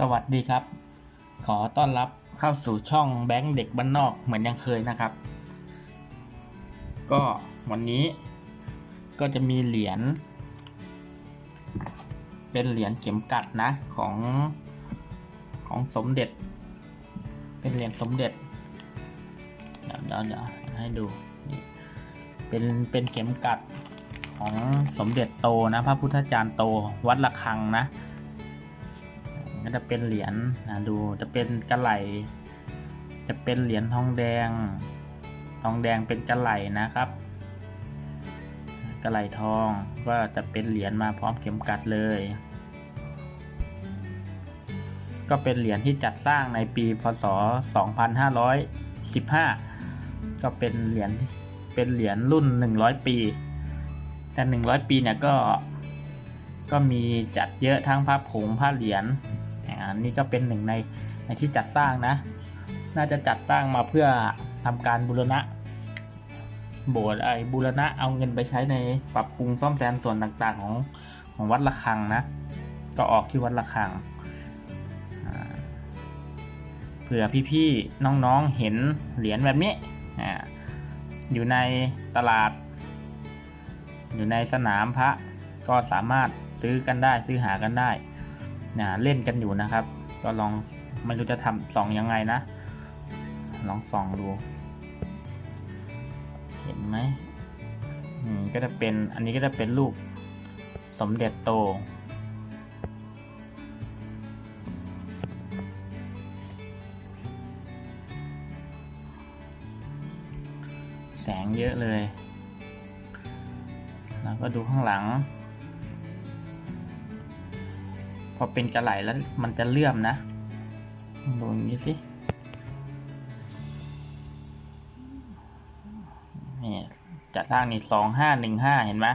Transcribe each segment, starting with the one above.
สวัสดีครับ ขอต้อนรับเข้าสู่ช่องแบงค์เด็กบ้านนอกเหมือนยังเคยนะครับ ก็วันนี้ก็จะมีเหรียญเป็นเหรียญเข็มกัดนะของของสมเด็จ เป็นเหรียญสมเด็จเดี๋ยวเดี๋ยวเดี๋ยวให้ดูนี่เป็นเป็นเข็มกัดของสมเด็จโตนะพระพุทธจารย์โตวัดระฆังนะ ก็จะเป็นเหรียญนะดูจะเป็นกระไหลจะเป็นเหรียญทองแดง ทองแดงเป็นกระไหลนะครับ กระไหลทองก็จะเป็นเหรียญมาพร้อมเข็มกัดเลย ก็เป็นเหรียญที่จัดสร้างในปีพศ 2515 ก็เป็นเหรียญเป็นเหรียญรุ่น 100 ปี แต่ 100 ปีเนี่ยก็ก็มีจัดเยอะทั้งพระผงพระเหรียญ อันนี้ก็เป็นหนึ่งในในที่จัดสร้างนะ น่าจะจัดสร้างมาเพื่อทำการบูรณะ โบสถ์ไอ้บูรณะเอาเงินไปใช้ในปรับปรุงซ่อมแซมส่วนต่างๆของของวัดระฆังนะ ก็ออกที่วัดระฆังเผื่อพี่ๆน้องๆเห็นเหรียญแบบนี้ออยู่ในตลาด อยู่ในสนามพระก็สามารถซื้อกันได้ซื้อหากันได้ นะเล่นกันอยู่นะครับ ก็ลองไม่รู้จะทำส่องยังไงนะ ลองส่องดู เห็นไหมอืมก็จะเป็นอันนี้ก็จะเป็นรูปสมเด็จโต แสงเยอะเลย แล้วก็ดูข้างหลัง พอเป็นกระไหลแล้วมันจะเลื่อมนะดูอย่างนี้สินี่จะสร้างนี่สองห้าหนึ่งห้าเห็นไหม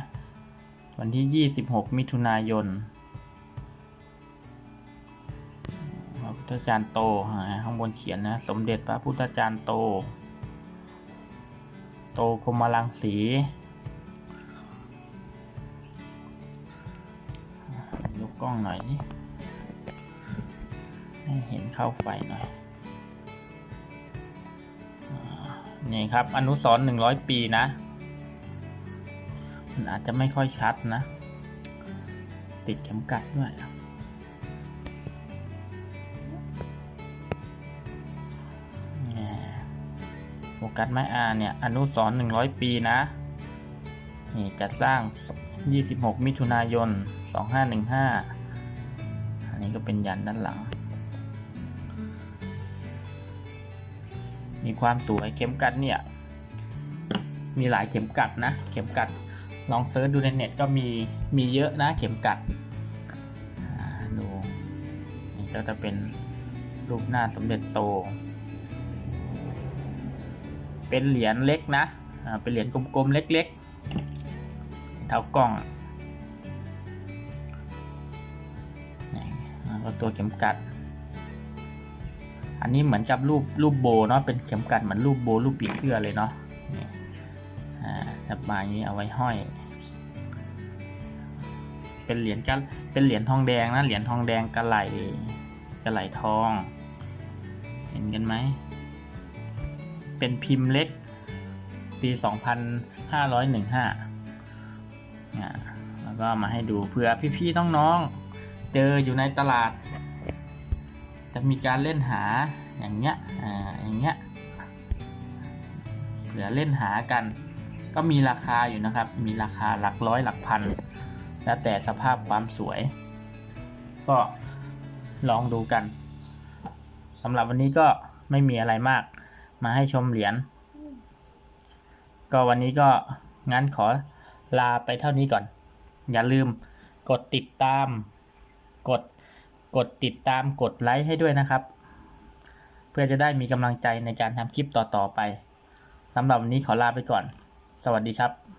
วันที่ยี่สิบหกมิถุนายนพระพุทธจารย์โตข้างบนเขียนนะ สมเด็จพระพุทธจารย์โต โตพรมรังสียกกล้องหน่อยนี่ ให้เห็นเข้าไฟหน่อยอนี่ครับ อนุสรณ์หนึ่งร้อยปีนะ มันอาจจะไม่ค่อยชัดนะ ติดเข็มกัดด้วยโฟกัสไหมอ่าเนี่ย อนุสรณ์หนึ่งร้อยปีนะ นี่จัดสร้าง 26 มิถุนายน 2515 อันนี้ก็เป็นยันด้านหลัง มีความสวยเข็มกัดเนี่ย มีหลายเข็มกัดนะ เข็มกัดลองเซิร์ชดูในเน็ตก็มีมีเยอะนะเข็มกัดดูนี่ก็จะเป็นรูปหน้าสมเด็จโต เป็นเหรียญเล็กนะเป็นเหรียญกลมๆเล็กๆเท่ากล้องนี่แล้วก็ตัวเข็มกัด อันนี้เหมือนกับรูปรูปโบเนาะเป็นเข็มกัดเหมือนรูปโบรูปปีกเสื้อเลยเนาะนี่อ่าจับมาอย่างนี้เอาไว้ห้อย เป็นเหรียญกันเป็นเหรียญทองแดงนะเหรียญทองแดงกระไหลกระไหลทอง เห็นกันไหมเป็นพิมพ์เล็กปี 2515อ่าแล้วก็มาให้ดูเผื่อพี่ๆน้องๆ เจออยู่ในตลาด จะมีการเล่นหาอย่างเงี้ยอ่าอย่างเงี้ยเผื่อเล่นหากัน ก็มีราคาอยู่นะครับ มีราคาหลักร้อยหลักพัน แล้วแต่สภาพความสวย ก็ลองดูกันสำหรับวันนี้ก็ไม่มีอะไรมาก มาให้ชมเหรียญก็วันนี้ก็งั้นขอลาไปเท่านี้ก่อน อย่าลืมกดติดตาม กด กดติดตามกดไลค์ให้ด้วยนะครับ เพื่อจะได้มีกำลังใจในการทำคลิปต่อๆไปสำหรับวันนี้ขอลาไปก่อน สวัสดีครับ